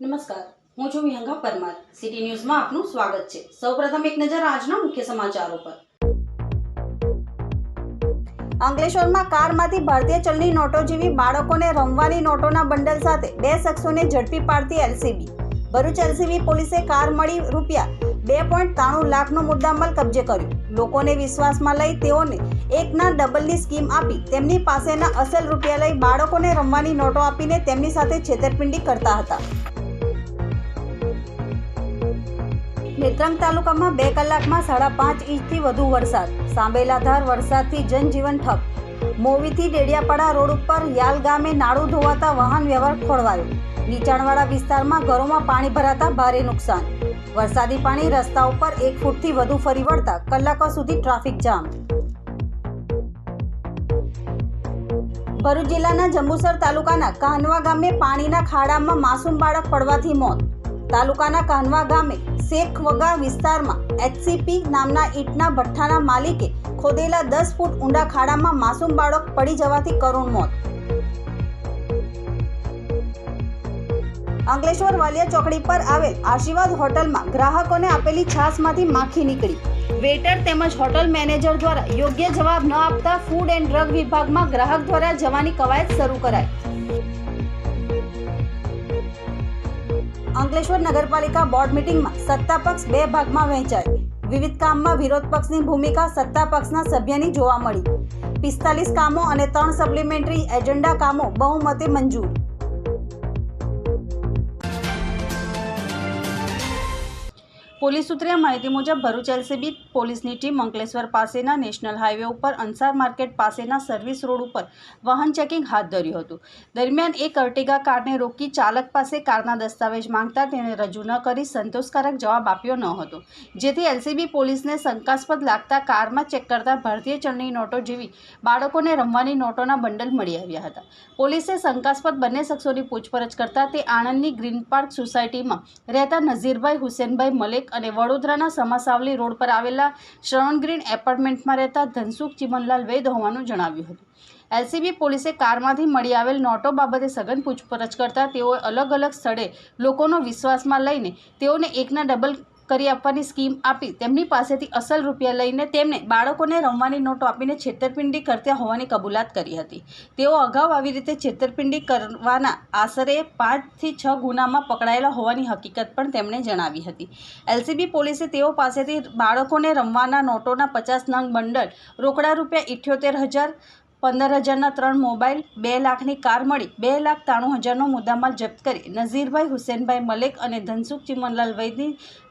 નમસ્કાર. હું છું વિહંગા પરમાર. સિટી ન્યૂઝમાં આપનું સ્વાગત છે. સૌપ્રથમ એક નજર આજના મુખ્ય સમાચારો પર. અંકલેશ્વરમાં કારમાંથી ભારતીય ચલણી નોટો જેવી બાળકોને રમવાની નોટોના બંડલ સાથે બે શખ્સોને ઝડપી પાડતી એલસીબી. ભરૂચ એલસીબી પોલીસે કાર મળી રૂપિયા બે પોઈન્ટ ત્રાણું લાખનો મુદ્દામાલ કબજે કર્યો. લોકોને વિશ્વાસમાં લઈ તેઓને એકના ડબલની સ્કીમ આપી તેમની પાસેના અસલ રૂપિયા લઈ બાળકોને રમવાની નોટો આપીને તેમની સાથે છેતરપિંડી કરતા હતા. નેત્રંગ તાલુકામાં બે કલાકમાં સાડા પાંચ ઇંચથી વધુ વરસાદ. સાંબેલાધાર વરસાદથી જનજીવન ઠપ. મોવીથી ડેડિયાપાડા રોડ ઉપર યાલ ગામે નાળું ધોવાતા વાહન વ્યવહાર ખોળવાયો નીચાણવાળા વિસ્તારમાં ઘરોમાં પાણી ભરાતા ભારે નુકસાન. વરસાદી પાણી રસ્તા ઉપર એક ફૂટથી વધુ ફરી વળતા કલાકો સુધી ટ્રાફિક જામ. ભરૂચ જિલ્લાના જંબુસર તાલુકાના કાહનવા ગામે પાણીના ખાડામાં માસૂમ બાળક પડવાથી મોત. તાલુકાના કાનવા ગામે શેખ વગા વિસ્તારમાં એચસીપી નામના ઈંટના ભઠ્ઠાના માલિકે ખોદેલા દસ ફૂટ ઊંડા ખાડામાં માસૂમ બાળક પડી જવાથી કરુણ મોત. અંકલેશ્વર વાલિયા ચોકડી પર આવેલ આશીર્વાદ હોટલમાં ગ્રાહકોને આપેલી છાશમાંથી માખી નીકળી. વેટર તેમજ હોટલ મેનેજર દ્વારા યોગ્ય જવાબ ન આપતા ફૂડ એન્ડ ડ્રગ વિભાગમાં ગ્રાહક દ્વારા જવાની કવાયત શરૂ કરાઈ. અંકલેશ્વર નગરપાલિકા બોર્ડ મિટિંગમાં સત્તા પક્ષ બે ભાગમાં વહેંચાય વિવિધ કામમાં વિરોધ પક્ષની ભૂમિકા સત્તા પક્ષના સભ્યની જોવા મળી. પિસ્તાલીસ કામો અને ત્રણ સપ્લિમેન્ટરી એજન્ડા કામો બહુમતે મંજૂર. પોલીસ સૂત્રે માહિતી મુજબ ભરૂચ એલસીબી પોલીસની ટીમ અંકલેશ્વર પાસેના નેશનલ હાઈવે ઉપર અંસાર માર્કેટ પાસેના સર્વિસ રોડ ઉપર વાહન ચેકિંગ હાથ ધર્યું હતું. દરમિયાન એક અર્ટિગા કારને રોકી ચાલક પાસે કારના દસ્તાવેજ માંગતા તેને રજૂ ન કરી સંતોષકારક જવાબ આપ્યો ન હતો. જેથી એલસીબી પોલીસને શંકાસ્પદ લાગતા કારમાં ચેક કરતા ભારતીય ચલણી નોટો જેવી બાળકોને રમવાની નોટોના બંડલ મળી આવ્યા હતા. પોલીસે શંકાસ્પદ બંને શખ્સોની પૂછપરછ કરતા તે આણંદની ગ્રીન પાર્ક સોસાયટીમાં રહેતા નઝીરભાઈ હુસેનભાઈ મલેક અને વડોદરાના સમાસાવલી રોડ પર આવેલા શ્રવણ ગ્રીન એપાર્ટમેન્ટમાં રહેતા ધનસુખ ચિમનલાલ વૈદ હોવાનું જણાવ્યું હતું. એલસીબી પોલીસે કારમાંથી મળી આવેલ નોટો બાબતે સઘન પૂછપરછ કરતા તેઓએ અલગ અલગ સ્થળે લોકોનો વિશ્વાસમાં લઈને તેઓને એકના ડબલ કરી આપવાની સ્કીમ આપી. તેમની પાસેથી અસલ રૂપિયા લઈને તેમને બાળકોને રમવાની નોટો આપીને છેતરપિંડી કરતા હોવાની કબૂલાત કરી હતી. તેઓ અગાઉ આવી રીતે છેતરપિંડી કરવાના આશરે પાંચથી છ ગુનામાં પકડાયેલા હોવાની હકીકત પણ તેમણે જણાવી હતી. એલસીબી પોલીસે તેઓ પાસેથી બાળકોને રમવાના નોટોના પચાસ નંગ બંડલ, રોકડા રૂપિયા ઇઠ્યોતેર હજાર પંદર હજારના ત્રણ મોબાઈલ, બે લાખની કાર મળી, બે લાખ ત્રાણું હજારનો મુદ્દામાલ જપ્ત કરી. નઝીરભાઈ, હુસેનભાઈ મલેક અને ધનસુખ ચિમનલાલ વૈદની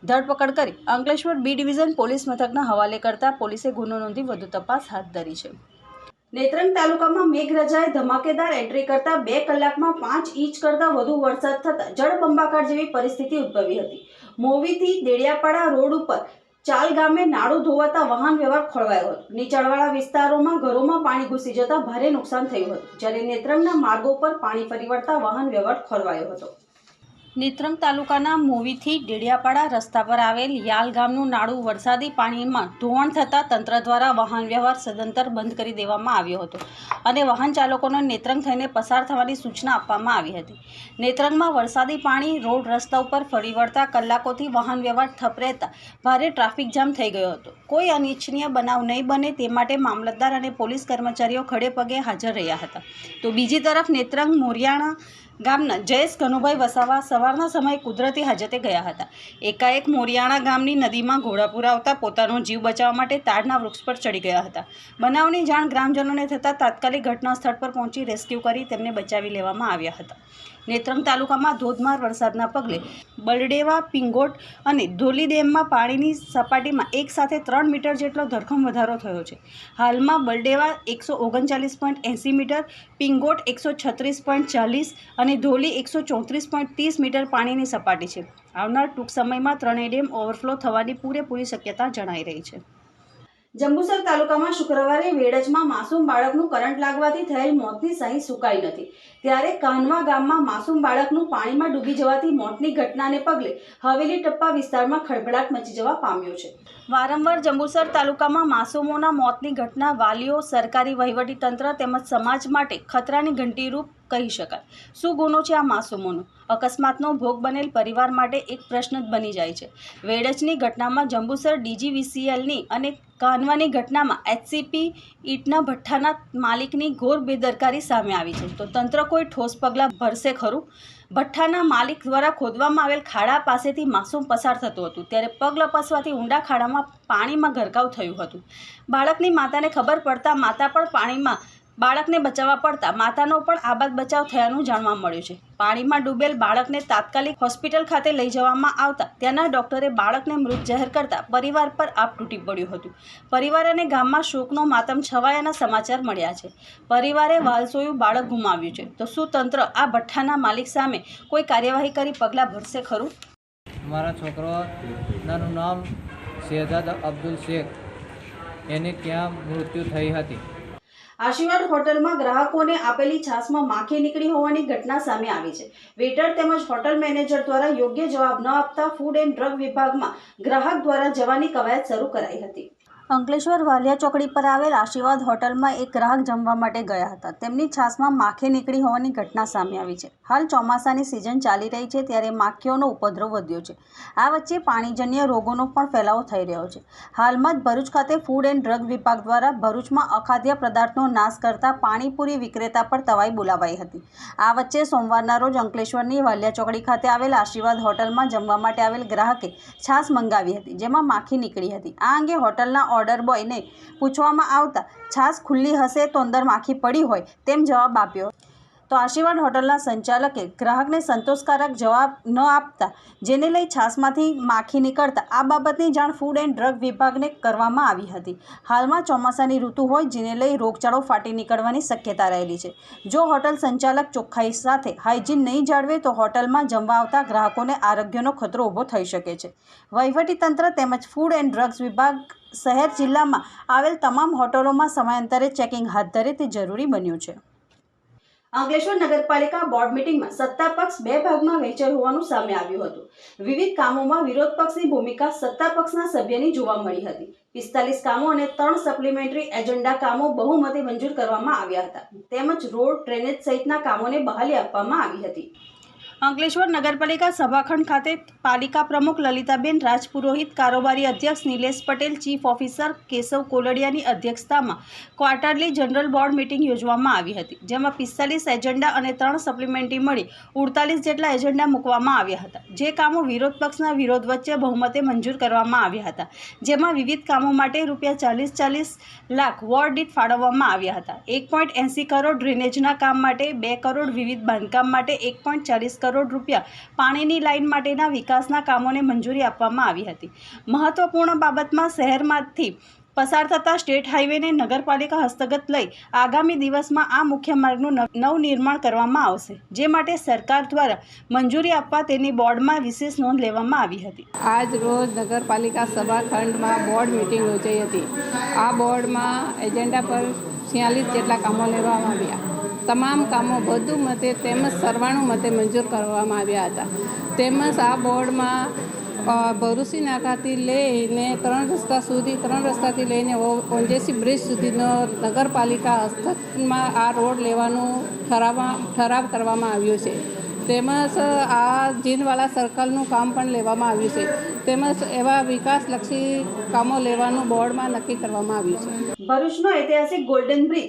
ધરપકડ કરી. અંકલેશ્વર બી ડિવિઝન પોલીસ મથકના હવાલે કરતા પોલીસે ગુનો નોંધી વધુ તપાસ હાથ ધરી છે. નેત્રંગ તાલુકામાં મેઘરાજાએ ધમાકેદાર એન્ટ્રી કરતા બે કલાકમાં પાંચ ઇંચ કરતાં વધુ વરસાદ થતાં જળબંબાકાર જેવી પરિસ્થિતિ ઉદ્ભવી હતી. મોવીથી દેડિયાપાડા રોડ ઉપર ચાલ ગામે નાળું ધોવાતા વાહન વ્યવહાર ખોળવાયો હતો. નીચાણવાળા વિસ્તારોમાં ઘરોમાં પાણી ઘૂસી જતા ભારે નુકસાન થયું હતું. જ્યારે નેત્રંગના માર્ગો પર પાણી ફરી વળતા વાહન વ્યવહાર ખોરવાયો હતો. નેત્રંગ તાલુકાના મોવીથી ડેડિયાપાડા રસ્તા પર આવેલ યાલ ગામનું નાળું વરસાદી પાણીમાં ધોવાણ થતાં તંત્ર દ્વારા વાહન વ્યવહાર સદંતર બંધ કરી દેવામાં આવ્યો હતો અને વાહન ચાલકોને નેત્રંગ થઈને પસાર થવાની સૂચના આપવામાં આવી હતી. નેત્રંગમાં વરસાદી પાણી, રોડ રસ્તા ઉપર ફરી વળતા કલાકોથી વાહન વ્યવહાર ઠપ રહેતા ભારે ટ્રાફિક જામ થઈ ગયો હતો. કોઈ અનિચ્છનીય બનાવ નહીં બને તે માટે મામલતદાર અને પોલીસ કર્મચારીઓ ખડે પગે હાજર રહ્યા હતા. તો બીજી તરફ નેત્રંગ, મોરિયાણા ગામના જયેશ કનુભાઈ વસાવા સવારના સમયે કુદરતી હાજતે ગયા હતા. એકાએક મોરિયાણા ગામની નદીમાં ઘોડાપુર આવતા પોતાનો જીવ બચાવવા માટે તાડના વૃક્ષ પર ચડી ગયા હતા. બનાવની જાણ ગ્રામજનોને થતાં તાત્કાલિક ઘટના સ્થળ પર પહોંચી રેસ્ક્યુ કરી તેમને બચાવી લેવામાં આવ્યા હતા. નેત્રંગ તાલુકામાં ધોધમાર વરસાદના પગલે બલડેવા, પિંગોટ અને ધોલી ડેમમાં પાણીની સપાટીમાં એક સાથે ત્રણ મીટર જેટલો ધરખમ વધારો થયો છે. હાલમાં બલડેવા એકસો ઓગણચાલીસ પોઈન્ટ એંસી મીટર, પિંગોટ એકસો છત્રીસ પોઈન્ટ ચાલીસ અને ધોલી એકસો ચોત્રીસ પોઈન્ટ ત્રીસ મીટર પાણીની સપાટી છે. આવનાર ટૂંક સમયમાં ત્રણેય ડેમ ઓવરફ્લો થવાની પૂરેપૂરી શક્યતા જણાઈ રહી છે. જંબુસર તાલુકામાં શુક્રવારે વેડજમાં માસૂમ બાળકનું કરંટ લાગવાથી થયેલ મોતની સહી સુકાઈ નથી. ત્યારે કાનવા ગામમાં માસૂમ બાળકનું પાણીમાં ડૂબી જવાથી મોતની ઘટનાને પગલે હવેલી ટપ્પા વિસ્તારમાં ખળભળાટ મચી જવા પામ્યો છે. વારંવાર જંબુસર તાલુકામાં માસૂમોના મોતની ઘટના વાલીઓ, સરકારી વહીવટીતંત્ર તેમજ સમાજ માટે ખતરાની ઘંટીરૂપ કહી શકાય. શું ગુનો છે આ માસૂમોનો? અકસ્માતનો ભોગ બનેલ પરિવાર માટે એક પ્રશ્ન જ બની જાય છે. વેડજની ઘટનામાં જંબુસર ડીજીવીસીએલની અને કાનવાની ઘટનામાં એચસીપી ઈટના ભઠ્ઠાના માલિકની ઘોર બેદરકારી સામે આવી છે. તો તંત્ર કોઈ ઠોસ પગલાં ભરશે ખરું? ભઠ્ઠાના માલિક દ્વારા ખોદવામાં આવેલ ખાડા પાસેથી માસૂમ પસાર થતું હતું. ત્યારે પગ લપસવાથી ઊંડા ખાડામાં પાણીમાં ગરકાવ થયું હતું. બાળકની માતાને ખબર પડતા માતા પણ પાણીમાં બાળકને બચાવવા પડતા માતાનો પણ આબાદ બચાવ થયાનું જાણવા મળ્યું છે. પાણીમાં ડૂબેલ બાળકને તાત્કાલિક હોસ્પિટલ ખાતે લઈ જવામાં આવતા ત્યાંના ડોક્ટરે બાળકને મૃત જાહેર કરતા પરિવાર પર આપ તૂટી પડ્યું હતું. પરિવાર અને ગામમાં શોકનો માતમ છવાયાના સમાચાર મળ્યા છે. પરિવારે વાલસોયું બાળક ગુમાવ્યું છે. તો શું તંત્ર આ ભઠ્ઠાના માલિક સામે કોઈ કાર્યવાહી કરી પગલાં ભરશે ખરું? મારા છોકરાનું નામ શહેજાદ અબ્દુલ શેખ. એની ત્યાં મૃત્યુ થઈ હતી. આશીર્વાદ હોટલમાં ગ્રાહકોને આપેલી છાસમાં માખી નીકળી હોવાની ઘટના સામે આવી છે. વેટર તેમજ હોટલ મેનેજર દ્વારા યોગ્ય જવાબ ન આપતા ફૂડ એન્ડ ડ્રગ વિભાગમાં ગ્રાહક દ્વારા જવાની કવાયત શરૂ કરાઈ હતી. અંકલેશ્વર વાલિયા ચોકડી પર આવેલ આશીર્વાદ હોટલમાં એક ગ્રાહક જમવા માટે ગયા હતા. તેમની છાસમાં માખી નીકળી હોવાની ઘટના સામે આવી છે. હાલ ચોમાસાની સિઝન ચાલી રહી છે ત્યારે માખીઓનો ઉપદ્રવ વધ્યો છે. આ વચ્ચે પાણીજન્ય રોગોનો પણ ફેલાવો થઈ રહ્યો છે. હાલમાં જ ભરૂચ ખાતે ફૂડ એન્ડ ડ્રગ વિભાગ દ્વારા ભરૂચમાં અખાદ્ય પદાર્થનો નાશ કરતા પાણીપુરી વિક્રેતા પર તવાઈ બોલાવાઈ હતી. આ વચ્ચે સોમવારના રોજ અંકલેશ્વરની વાલિયા ચોકડી ખાતે આવેલ આશીર્વાદ હોટલમાં જમવા માટે આવેલ ગ્રાહકે છાશ મંગાવી હતી, જેમાં માખી નીકળી હતી. આ અંગે હોટલના ઓર્ડર બોયને પૂછવામાં આવતા, છાશ ખુલ્લી હશે તો અંદર માખી પડી હોય. તેમ જવાબ આપ્યો. તો આશીર્વાદ હોટલના સંચાલકે ગ્રાહકને સંતોષકારક જવાબ ન આપતા, જેને લઈ છાશમાંથી માખી નીકળતા, આ બાબતની જાણ ફૂડ એન્ડ ડ્રગ વિભાગને કરવામાં આવી હતી. હાલમાં ચોમાસાની ઋતુ હોય જેને લઈ રોગચાળો ફાટી નીકળવાની શક્યતા રહેલી છે. જો હોટલ સંચાલક ચોખ્ખાઈ સાથે હાઇજીન નહીં જાળવે, તો હોટલમાં જમવા આવતા ગ્રાહકોને આરોગ્યનો ખતરો ઊભો થઈ શકે છે. વહીવટીતંત્ર તેમજ ફૂડ એન્ડ ડ્રગ્સ વિભાગ શહેર જિલ્લામાં આવેલ તમામ હોટલોમાં સમયાંતરે ચેકિંગ હાથ ધરે તે જરૂરી બન્યું છે. અંકલેશ્વર નગરપાલિકા બોર્ડ મિટિંગમાં સત્તા પક્ષ બે ભાગમાં વહેંચાયું હોવાનું સામે આવ્યું હતું. વિવિધ કામોમાં વિરોધ પક્ષની ભૂમિકા સત્તા પક્ષના સભ્યની જોવા મળી હતી. પિસ્તાલીસ કામો અને ત્રણ સપ્લિમેન્ટરી એજન્ડા કામો બહુમતે મંજૂર કરવામાં આવ્યા હતા. તેમજ રોડ ડ્રેનેજ સહિતના કામોને બહાલી આપવામાં આવી હતી. અંકલેશ્વર નગરપાલિકા સભાખંડ ખાતે પાલિકા પ્રમુખ લલિતાબેન રાજપુરોહિત, કારોબારી અધ્યક્ષ નિલેશ પટેલ, ચીફ ઓફિસર કેશવ કોલડિયાની અધ્યક્ષતામાં ક્વાર્ટરલી જનરલ બોર્ડ મિટિંગ યોજવામાં આવી હતી, જેમાં પિસ્તાલીસ એજન્ડા અને ત્રણ સપ્લિમેન્ટરી મળી ઉડતાલીસ જેટલા એજન્ડા મૂકવામાં આવ્યા હતા. જે કામો વિરોધ પક્ષના વિરોધ વચ્ચે બહુમતે મંજૂર કરવામાં આવ્યા હતા, જેમાં વિવિધ કામો માટે રૂપિયા ચાલીસ ચાલીસ લાખ વોર્ડ દીઠ ફાળવવામાં આવ્યા હતા. એક પોઈન્ટ એંસી કરોડ ડ્રેનેજના કામ માટે બે કરોડ વિવિધ બાંધકામ માટે એક પોઈન્ટ ચાલીસ કરોડ રૂપિયા પાણીની લાઇન માટેના વિકાસના કામોને મંજૂરી આપવામાં આવી હતી. મહત્વપૂર્ણ બાબતમાં શહેરમાંથી પસાર થતા સ્ટેટ હાઈવેને નગરપાલિકા હસ્તગત લઈ આગામી દિવસમાં આ મુખ્ય માર્ગનું નવ- નવનિર્માણ કરવામાં આવશે, જે માટે સરકાર દ્વારા મંજૂરી આપવા તેની બોર્ડમાં વિશેષ નોંધ લેવામાં આવી હતી. આજ રોજ નગરપાલિકા સભાખંડમાં બોર્ડ મિટિંગ યોજાઈ હતી. આ બોર્ડમાં એજન્ડા પર છિયાલીસ જેટલા કામો લેવામાં આવ્યા. તમામ કામો બધું મતે તેમજ સરવાણું મતે મંજૂર કરવામાં આવ્યા હતા. તેમજ આ બોર્ડમાં ભરૂસી નાકાથી લઈને ત્રણ રસ્તા સુધી, ત્રણ રસ્તાથી લઈને ઓંજેસી બ્રિજ સુધીનો નગરપાલિકા હસ્તકમાં આ રોડ લેવાનું ઠરાવવા, ઠરાવ કરવામાં આવ્યો છે. તેમજ આ જીનવાલા સર્કલનું કામ પણ લેવામાં આવ્યું છે. તેમજ એવા વિકાસલક્ષી કામો લેવાનું બોર્ડમાં નક્કી કરવામાં આવ્યું છે. ભરૂચનો ઐતિહાસિક ગોલ્ડન બ્રિજ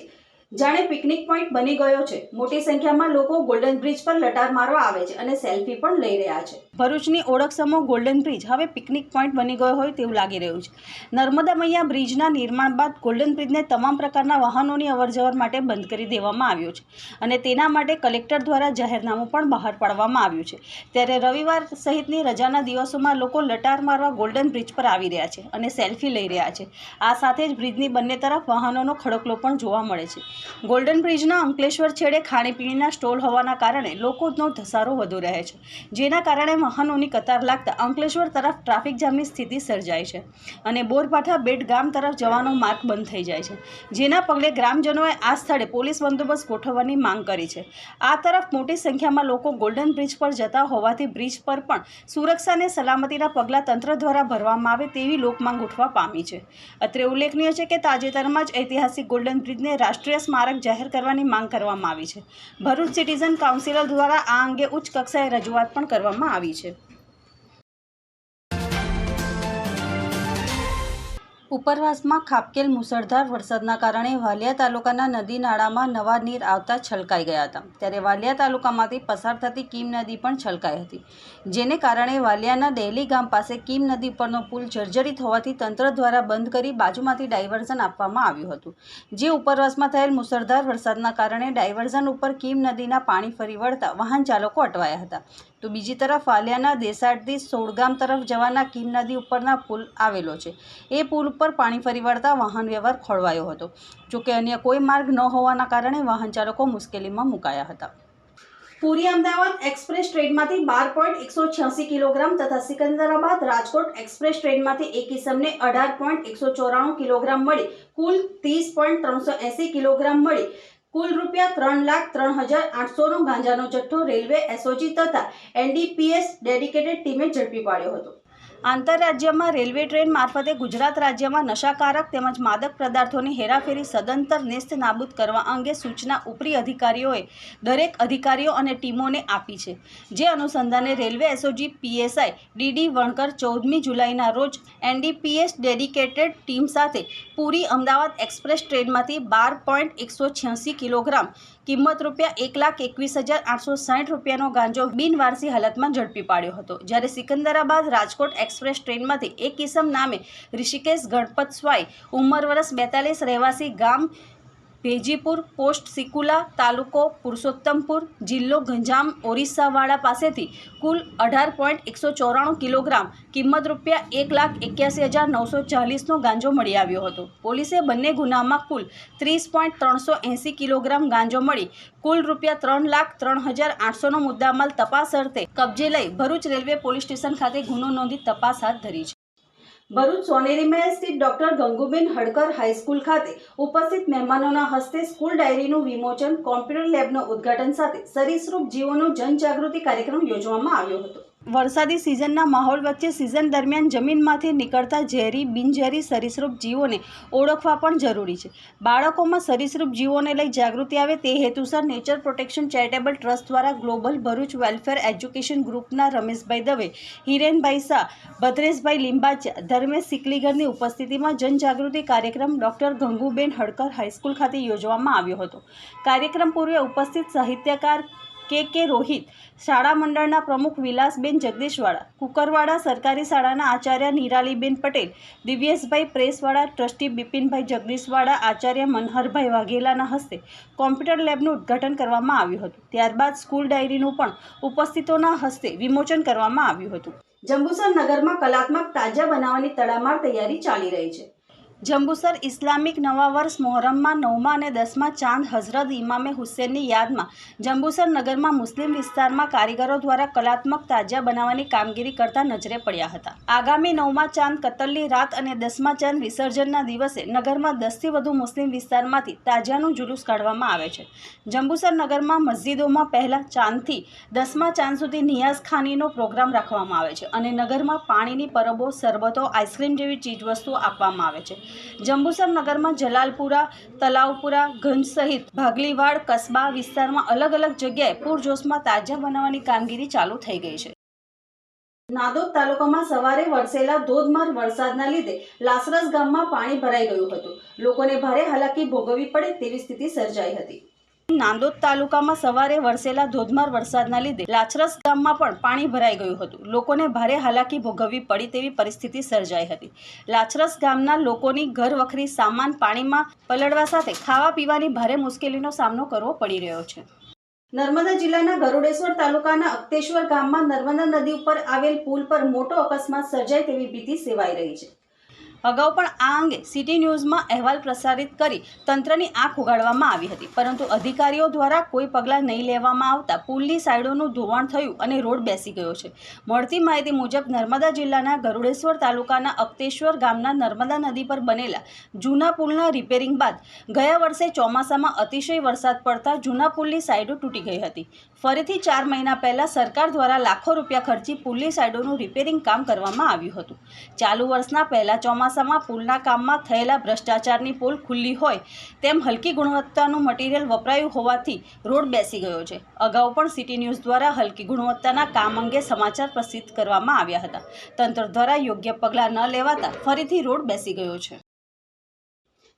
જાણે પિકનિક પોઈન્ટ બની ગયો છે. મોટી સંખ્યામાં લોકો ગોલ્ડન બ્રિજ પર લટાર મારવા આવે છે અને સેલ્ફી પણ લઈ રહ્યા છે. ભરૂચની ઓળખ સમૂહ ગોલ્ડન બ્રિજ હવે પિકનિક પોઈન્ટ બની ગયો હોય તેવું લાગી રહ્યું છે. નર્મદા મૈયા બ્રિજના નિર્માણ બાદ ગોલ્ડન બ્રિજને તમામ પ્રકારના વાહનોની અવરજવર માટે બંધ કરી દેવામાં આવ્યો છે અને તેના માટે કલેક્ટર દ્વારા જાહેરનામું પણ બહાર પાડવામાં આવ્યું છે. ત્યારે રવિવાર સહિતની રજાના દિવસોમાં લોકો લટાર મારવા ગોલ્ડન બ્રિજ પર આવી રહ્યા છે અને સેલ્ફી લઈ રહ્યા છે. આ સાથે જ બ્રિજની બંને તરફ વાહનોનો ખડકલો પણ જોવા મળે છે. ગોલ્ડન બ્રિજના અંકલેશ્વર છેડે ખાણીપીણીના સ્ટોલ હોવાના કારણે લોકોનો ધસારો વધુ રહે છે, જેના કારણે વાહનોની કતાર લાગતા અંકલેશ્વર તરફ ટ્રાફિક જામની સ્થિતિ સર્જાય છે અને બોરપાઠા બેટ ગામ તરફ જવાનો માર્ગ બંધ થઈ જાય છે. જેના પગલે ગ્રામજનોએ આ સ્થળે પોલીસ બંદોબસ્ત ગોઠવવાની માંગ કરી છે. આ તરફ મોટી સંખ્યામાં લોકો ગોલ્ડન બ્રિજ પર જતા હોવાથી બ્રિજ પર પણ સુરક્ષા અને સલામતીના પગલાં તંત્ર દ્વારા ભરવામાં આવે તેવી લોકમાંગ ઉઠવા પામી છે. અત્રે ઉલ્લેખનીય છે કે તાજેતરમાં જ ઐતિહાસિક ગોલ્ડન બ્રિજને રાષ્ટ્રીય સ્મારક જાહેર કરવાની માંગ કરવામાં આવી છે. ભરૂચ સિટીઝન કાઉન્સિલર દ્વારા આ અંગે ઉચ્ચ કક્ષાએ રજૂઆત પણ કરવામાં આવી છે. ઉપરવાસમાં ખાબકેલ મુસળધાર વરસાદના કારણે વાલિયા તાલુકાના નદી નાળામાં નવા નીર આવતા છલકાઈ ગયા હતા. ત્યારે વાલિયા તાલુકામાંથી પસાર થતી કીમ નદી પણ છલકાઈ હતી. જેને કારણે વાલિયાના ડેલી ગામ પાસે કીમ નદી પરનો પુલ જર્જરિત હોવાથી તંત્ર દ્વારા બંધ કરી બાજુમાંથી ડાયવર્ઝન આપવામાં આવ્યું હતું. જે ઉપરવાસમાં થયેલ મુસળધાર વરસાદના કારણે ડાયવર્ઝન ઉપર કીમ નદીના પાણી ફરી વળતા વાહન ચાલકો અટવાયા હતા. તો બીજી તરફ વાલિયાના દેસાડથી સોળગામ તરફ જવાના કીમ નદી ઉપરના પુલ આવેલો છે. એ પુલ ઉપર પાણી ફરી વળતા વાહન વ્યવહાર ખોળવાયો હતો. જોકે અન્ય કોઈ માર્ગ ન હોવાના કારણે વાહન ચાલકો મુશ્કેલીમાં મુકાયા હતા. પુરી અમદાવાદ એક્સપ્રેસ ટ્રેનમાંથી બાર પોઈન્ટ એકસો છ્યાસી કિલોગ્રામ તથા સિકંદરાબાદ રાજકોટ એક્સપ્રેસ ટ્રેનમાંથી એક કિસમને અઢાર પોઈન્ટ એકસો ચોરાણું કિલોગ્રામ મળી. કુલ ત્રીસ પોઈન્ટ ત્રણસો એંસી કિલોગ્રામ મળી. કુલ રૂપિયા ત્રણ લાખ ત્રણ હજાર આઠસોનો ગાંજાનો જથ્થો રેલવે એસઓજી તથા એનડીપીએસ ડેડિકેટેડ ટીમે ઝડપી પાડ્યો હતો. આંતરરાજ્યમાં રેલવે ટ્રેન મારફતે ગુજરાત રાજ્યમાં નશાકારક તેમજ માદક પદાર્થોની હેરાફેરી સદંતર નેસ્ત નાબૂદ કરવા અંગે સૂચના ઉપરી અધિકારીઓએ દરેક અધિકારીઓ અને ટીમોને આપી છે. જે અનુસંધાને railway SOG PSI D D Vankar ચૌદમી જુલાઈના રોજ એનડીપીએસ ડેડિકેટેડ ટીમ સાથે પુરી અમદાવાદ એક્સપ્રેસ ટ્રેનમાંથી બાર પોઈન્ટ એકસો છ્યાસી કિલોગ્રામ કિંમત રૂપિયા એક લાખ એકવીસ હજાર આઠસો સાઠ રૂપિયાનો ગાંજો બિનવારસી હાલતમાં ઝડપી પાડ્યો હતો. જ્યારે સિકંદરાબાદ રાજકોટ એક્સપ્રેસ ટ્રેનમાંથી એક કિસમ નામે ઋષિકેશ ગણપત સ્વાય ઉંમર વર્ષ બેતાલીસ રહેવાસી ગામ ભેજીપુર પોસ્ટ સિકુલા તાલુકો પુરુષોત્તમપુર જિલ્લો ગંજામ ઓરિસ્સાવાડા પાસેથી કુલ અઢાર પોઈન્ટ એકસો ચોરાણું કિલોગ્રામ કિંમત રૂપિયા એક લાખ એક્યાસી હજાર નવસો ચાલીસનો ગાંજો મળી આવ્યો હતો. પોલીસે બંને ગુનામાં કુલ ત્રીસ પોઈન્ટ ત્રણસો એંસી કિલોગ્રામ ગાંજો મળી, કુલ રૂપિયા ત્રણ લાખ ત્રણ હજાર આઠસોનો મુદ્દામાલ તપાસ અર્થે કબજે લઈ ભરૂચ રેલવે પોલીસ સ્ટેશન ખાતે ગુનો નોંધી તપાસ હાથ ધરી છે. ભરૂચ સોનેરી સ્થિત ડોક્ટર ગંગુબેન હડકર હાઈસ્કૂલ ખાતે ઉપસ્થિત મહેમાનોના હસ્તે સ્કૂલ ડાયરીનું વિમોચન, કોમ્પ્યુટર લેબનું ઉદ્ઘાટન સાથે સરીસૃપ જીવોનો જનજાગૃતિ કાર્યક્રમ યોજવામાં આવ્યો હતો. વરસાદી સિઝનના માહોલ વચ્ચે સિઝન દરમિયાન જમીનમાંથી નીકળતા ઝેરી, બિનઝેરી, સરીસૃપ જીવોને ઓળખવા પણ જરૂરી છે. બાળકોમાં સરીસૃપ જીવોને લઈ જાગૃતિ આવે તે હેતુસર નેચર પ્રોટેક્શન ચેરિટેબલ ટ્રસ્ટ દ્વારા ગ્લોબલ ભરૂચ વેલફેર એજ્યુકેશન ગ્રુપના રમેશભાઈ દવે, હિરેનભાઈ શાહ, ભદ્રેશભાઈ લિંબાચા, ધર્મેશ સિકલીગરની ઉપસ્થિતિમાં જનજાગૃતિ કાર્યક્રમ ડૉક્ટર ગંગુબેન હડકર હાઈસ્કૂલ ખાતે યોજવામાં આવ્યો હતો. કાર્યક્રમ પૂર્વે ઉપસ્થિત સાહિત્યકાર કે કે રોહિત, શાળા મંડળના પ્રમુખ વિલાસબેન જગદીશવાળા, કુકરવાડા સરકારી શાળાના આચાર્ય નિરાલીબેન પટેલ, દિવ્યેશભાઈ પ્રેસવાળા, ટ્રસ્ટી બિપિનભાઈ જગદીશવાળા, આચાર્ય મનહરભાઈ વાઘેલાના હસ્તે કોમ્પ્યુટર લેબનું ઉદ્ઘાટન કરવામાં આવ્યું હતું. ત્યારબાદ સ્કૂલ ડાયરીનું પણ ઉપસ્થિતોના હસ્તે વિમોચન કરવામાં આવ્યું હતું. જંબુસર નગરમાં કલાત્મક તાજા બનાવવાની તડામાર તૈયારી ચાલી રહી છે. જંબુસર ઇસ્લામિક નવા વર્ષ મોહરમમાં નવમા અને દસમા ચાંદ હઝરત ઇમામે હુસેનની યાદમાં જંબુસર નગરમાં મુસ્લિમ વિસ્તારમાં કારીગરો દ્વારા કલાત્મક તાજા બનાવવાની કામગીરી કરતા નજરે પડ્યા હતા. આગામી નવમા ચાંદ કતલની રાત અને દસમા ચાંદ વિસર્જનના દિવસે નગરમાં દસથી વધુ મુસ્લિમ વિસ્તારમાંથી તાજાનું જુલુસ કાઢવામાં આવે છે. જંબુસર નગરમાં મસ્જિદોમાં પહેલા ચાંદથી દસમા ચાંદ સુધી નિયાઝ ખાનીનો પ્રોગ્રામ રાખવામાં આવે છે અને નગરમાં પાણીની પરબો, શરબતો, આઈસ્ક્રીમ જેવી ચીજવસ્તુઓ આપવામાં આવે છે. જંબુસર નગરમાં જલાલપુરા, તલાવપુરા ગંજ સહિત ભાગલીવાડ, કસ્બા વિસ્તારમાં અલગ અલગ જગ્યાએ પૂરજોશમાં તાજા બનાવવાની કામગીરી ચાલુ થઈ ગઈ છે. નાદોદ તાલુકામાં સવારે વરસેલા ધોધમાર વરસાદના લીધે લાસરસ ગામમાં પાણી ભરાઈ ગયું હતું. લોકોને ભારે હાલાકી ભોગવવી પડે તેવી સ્થિતિ સર્જાઈ હતી. નાંદોદ તાલુકામાં સવારે વરસેલા ધોધમાર વરસાદના લીધે લાચરસ ગામમાં પણ પાણી ભરાઈ ગયું હતું. લોકોને ભારે હાલાકી ભોગવવી પડી તેવી પરિસ્થિતિ સર્જાઈ હતી. લાચરસ ગામના લોકોની ઘર વખરી સામાન પાણીમાં પલળવા સાથે ખાવા પીવાની ભારે મુશ્કેલીનો સામનો કરવો પડી રહ્યો છે. નર્મદા જિલ્લાના ગરુડેશ્વર તાલુકાના અક્તેશ્વર ગામમાં નર્મદા નદી ઉપર આવેલ પુલ પર મોટો અકસ્માત સર્જાય તેવી ભીતિ સેવાઈ રહી છે. અગાઉ પણ આ અંગે સિટી ન્યૂઝમાં અહેવાલ પ્રસારિત કરી તંત્રની આંખ ઉગાડવામાં આવી હતી. પરંતુ અધિકારીઓ દ્વારા કોઈ પગલાં નહીં લેવામાં આવતા પુલની સાઈડોનું ધોવાણ થયું અને રોડ બેસી ગયો છે. મળતી માહિતી મુજબ નર્મદા જિલ્લાના ગરુડેશ્વર તાલુકાના અક્તેશ્વર ગામના નર્મદા નદી પર બનેલા જૂના પુલના રિપેરિંગ બાદ ગયા વર્ષે ચોમાસામાં અતિશય વરસાદ પડતા જૂના પુલની સાઈડો તૂટી ગઈ હતી. ફરીથી ચાર મહિના પહેલાં સરકાર દ્વારા લાખો રૂપિયા ખર્ચી પુલની સાઈડોનું રિપેરિંગ કામ કરવામાં આવ્યું હતું. ચાલુ વર્ષના પહેલા ચોમાસા ચોમાસામાં પુલના કામમાં થયેલા ભ્રષ્ટાચારની પુલ ખુલ્લી હોય તેમ હલકી ગુણવત્તાનું મટીરિયલ વપરાયું હોવાથી રોડ બેસી ગયો છે. અગાઉ પણ સિટી ન્યૂઝ દ્વારા હલકી ગુણવત્તાના કામ અંગે સમાચાર પ્રસિદ્ધ કરવામાં આવ્યા હતા. તંત્ર દ્વારા યોગ્ય પગલાં ન લેવાતા ફરીથી રોડ બેસી ગયો છે.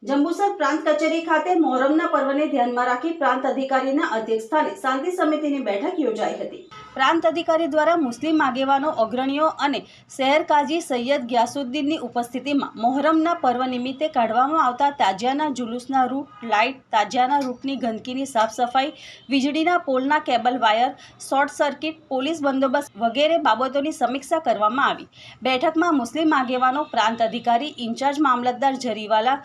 જંબુસર પ્રાંત કચેરી ખાતે મોહરમના પર્વને ધ્યાનમાં રાખી પ્રાંત અધિકારીના અધ્યક્ષસ્થાને શાંતિ સમિતિની બેઠક યોજાઈ હતી. પ્રાંત અધિકારી દ્વારા મુસ્લિમ આગેવાનો, અગ્રણીઓ અને શહેર કાજી સૈયદ ગ્યાસુદ્દીનની ઉપસ્થિતિમાં મોહરમના પર્વ નિમિત્તે કાઢવામાં આવતા તાજિયાના જુલુસના રૂટ લાઇટ, તાજિયાના રૂટની ગંદકીની સાફ સફાઈ વીજળીના પોલના cable wire, short circuit, police બંદોબસ્ત વગેરે બાબતોની સમીક્ષા કરવામાં આવી. બેઠકમાં મુસ્લિમ આગેવાનો, પ્રાંત અધિકારી, ઇન્ચાર્જ મામલતદાર જરીવાલા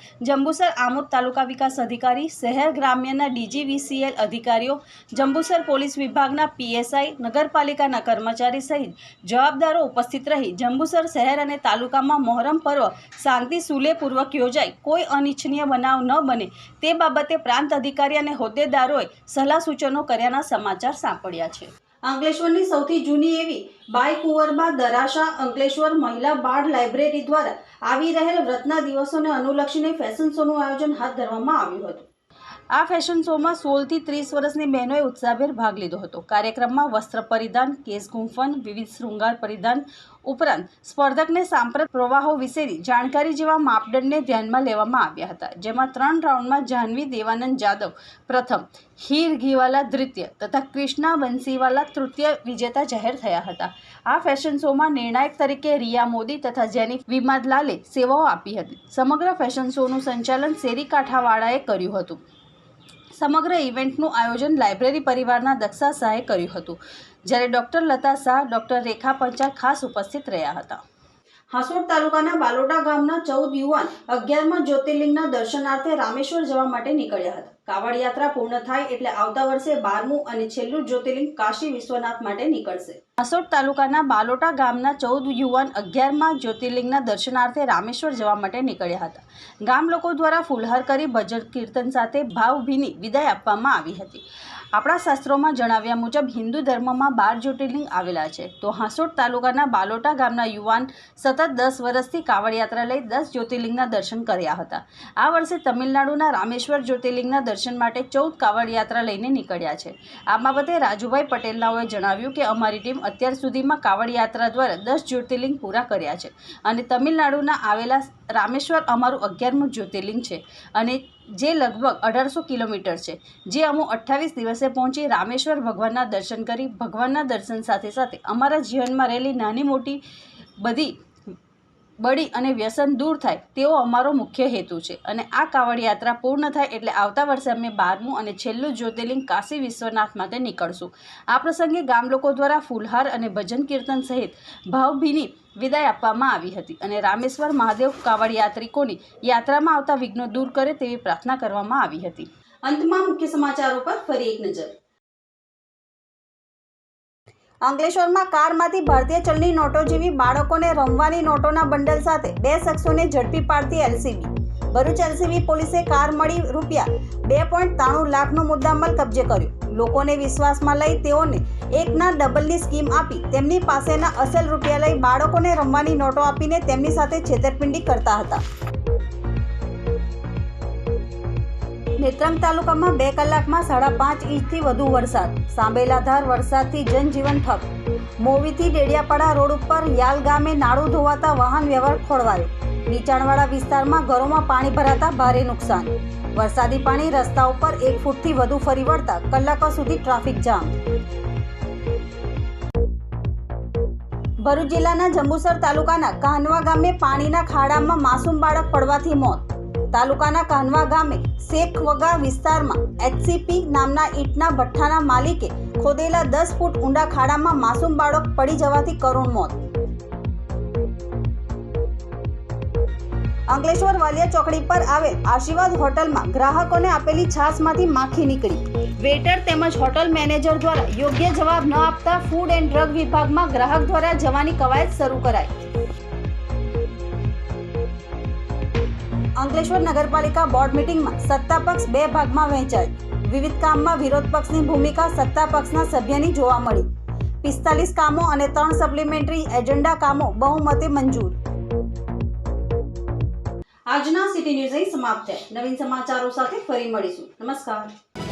જંબુસર આમોદ તાલુકા વિકાસ અધિકારી, શહેર ગ્રામ્યના ડીજીવીસીએલ અધિકારીઓ, જંબુસર પોલીસ વિભાગના પીએસઆઈ, નગરપાલિકાના કર્મચારી સહિત જવાબદારો ઉપસ્થિત રહી જંબુસર શહેર અને તાલુકામાં મોહરમ પર્વ શાંતિ સુલેપૂર્વક યોજાય. કોઈ અનિચ્છનીય બનાવ ન બને તે બાબતે પ્રાંત અધિકારી અને હોદ્દેદારોએ સલાહ સૂચનો કર્યાના સમાચાર સાંપડ્યા છે. અંકલેશ્વરની સૌથી જૂની એવી બાઈ કુંવરબા દરાશા અંકલેશ્વર મહિલા બાળ લાઇબ્રેરી દ્વારા આવી રહેલ વ્રતના દિવસોને અનુલક્ષીને ફેશન શોનું આયોજન હાથ ધરવામાં આવ્યું હતું. આ ફેશન શોમાં સોળથી ત્રીસ વર્ષની બહેનોએ ઉત્સાહભેર ભાગ લીધો હતો. કાર્યક્રમમાં વસ્ત્ર પરિધાન, કેસ ગુંફન, વિવિધ શૃંગાર પરિધાન ઉપરાંત સ્પર્ધકને સાંપ્રત પ્રવાહો વિશેની જાણકારી જેવા માપદંડને ધ્યાનમાં લેવામાં આવ્યા હતા. જેમાં ત્રણ રાઉન્ડમાં જાહ્નવી દેવાનંદ જાદવ પ્રથમ, હીર ઘીવાલા દ્વિતીય તથા કૃષ્ણા બંસીવાલા તૃતીય વિજેતા જાહેર થયા હતા. આ ફેશન શોમાં નિર્ણાયક તરીકે રિયા મોદી તથા જેની વિમાદલાલે સેવાઓ આપી હતી. સમગ્ર ફેશન શોનું સંચાલન શેરી કાંઠાવાળાએ કર્યું હતું. સમગ્ર ઇવેન્ટનું આયોજન લાઇબ્રેરી પરિવારના દક્ષા શાહે કર્યું હતું, જ્યારે ડૉક્ટર લતા શાહ, ડૉક્ટર રેખા પંચાલ ખાસ ઉપસ્થિત રહ્યા હતા. હાસોડ તાલુકાના બાલોટા ગામના ચૌદ યુવાન અગિયારમાં જ્યોતિર્લિંગના દર્શનાર્થે રામેશ્વર જવા માટે નીકળ્યા હતા. કાવડ યાત્રા પૂર્ણ થાય એટલે આવતા વર્ષે બારમું અને છેલ્લું જ્યોતિર્લિંગ કાશી વિશ્વનાથ માટે નીકળશે. આસોટ તાલુકાના બાલોટા ગામના ચૌદ યુવાન અગિયારમાં જ્યોતિર્લિંગના દર્શનાર્થે રામેશ્વર જવા માટે નીકળ્યા હતા. ગામ લોકો દ્વારા ફુલહાર કરી ભજન કીર્તન સાથે ભાવભીની વિદાય આપવામાં આવી હતી. આપણા શાસ્ત્રોમાં જણાવ્યા મુજબ હિન્દુ ધર્મમાં બાર જ્યોતિર્લિંગ આવેલા છે. તો હાંસોટ તાલુકાના બાલોટા ગામના યુવાન સતત દસ વર્ષથી કાવડ યાત્રા લઈ દસ જ્યોતિર્લિંગના દર્શન કર્યા હતા. આ વર્ષે તમિલનાડુના રામેશ્વર જ્યોતિર્લિંગના દર્શન માટે ચૌદ કાવડ યાત્રા લઈને નીકળ્યા છે. આ બાબતે રાજુભાઈ પટેલનાઓએ જણાવ્યું કે અમારી ટીમ અત્યાર સુધીમાં કાવડ યાત્રા દ્વારા દસ જ્યોતિર્લિંગ પૂરા કર્યા છે. અને તમિલનાડુના આવેલા રામેશ્વર અમારું અગિયારમું જ્યોતિર્લિંગ છે. અને જે લગભગ અઢારસો કિલોમીટર છે. જે અમો અઠ્ઠાવીસ દિવસે પહોંચી રામેશ્વર ભગવાનના દર્શન કરી ભગવાનના દર્શન સાથે સાથે અમારા જીવનમાં રહેલી નાની મોટી બધી બળી અને વ્યસન દૂર થાય તેવો અમારો મુખ્ય હેતુ છે. અને આ કાવડ યાત્રા પૂર્ણ થાય એટલે આવતા વર્ષે અમે બારમું અને છેલ્લું જ્યોતિર્લિંગ કાશી વિશ્વનાથ માટે નીકળશું. આ પ્રસંગે ગામ લોકો દ્વારા ફૂલહાર અને ભજન કીર્તન સહિત ભાવભીની વિદાય આપવામાં આવી હતી અને રામેશ્વર મહાદેવ કાવડ યાત્રિકોની યાત્રામાં આવતા વિઘ્નો દૂર કરે તેવી પ્રાર્થના કરવામાં આવી હતી. અંતમાં મુખ્ય સમાચારો પર ફરી એક નજર. અંકલેશ્વરમાં કારમાંથી ભારતીય ચલણી નોટો જેવી બાળકોને રમવાની નોટોના બંડલ સાથે બે શખ્સોને ઝડપી પાડતી એલસીબી. ભરૂચ એલસીબી પોલીસે કાર મળી રૂપિયા બે પોઈન્ટ ત્રાણું લાખનો મુદ્દામાલ કબજે કર્યો. લોકોને વિશ્વાસમાં લઈ તેઓને એકના ડબલની સ્કીમ આપી તેમની પાસેના અસલ રૂપિયા લઈ બાળકોને રમવાની નોટો આપીને તેમની સાથે છેતરપિંડી કરતા હતા. નેત્રંગ તાલુકામાં બે કલાકમાં સાડા પાંચ ઇંચથી વધુ વરસાદ. સાંબેલાધાર વરસાદથી જનજીવન ઠપ. મોવીથી ડેડિયાપાડા રોડ ઉપર યાલ ગામે નાળું ધોવાતા વાહન વ્યવહાર ખોળવાયો નીચાણવાળા વિસ્તારમાં ઘરોમાં પાણી ભરાતા ભારે નુકસાન. વરસાદી પાણી રસ્તા ઉપર એક ફૂટથી વધુ ફરી વળતા કલાકો સુધી ટ્રાફિક જામ. ભરૂચ જિલ્લાના જંબુસર તાલુકાના કાનવા ગામે પાણીના ખાડામાં માસૂમ બાળક પડવાથી મોત. તાલુકાના કાનવા ગામે શેખવગા વિસ્તારમાં એચસીપી નામના ઈંટના ભઠ્ઠાના માલિકે ખોદેલા દસ ફૂટ ઊંડા ખાડામાં માસૂમ બાળક પડી જવાથી કરુણ મોત. અંકલેશ્વર વાલિયા ચોકડી પર આવેલ આશીર્વાદ હોટલમાં ગ્રાહકોને આપેલી છાશમાંથી માખી નીકળી. વેટર તેમજ હોટલ મેનેજર દ્વારા યોગ્ય જવાબ ન આપતા ફૂડ એન્ડ ડ્રગ વિભાગમાં ગ્રાહક દ્વારા જવાની કવાયત શરૂ કરાઈ. અંકલેશ્વર નગરપાલિકા બોર્ડ મિટિંગમાં સત્તા પક્ષ બે ભાગમાં વહેંચાય. વિવિધ કામમાં વિરોધ પક્ષની ભૂમિકા સત્તા પક્ષના સભ્યની જોવા મળી. પિસ્તાલીસ કામો અને ત્રણ સપ્લિમેન્ટરી એજન્ડા કામો બહુમતે મંજૂર. આજના સિટી ન્યૂઝ અહીં સમાપ્ત છે. નવીન સમાચારો સાથે ફરી મળીશું. નમસ્કાર.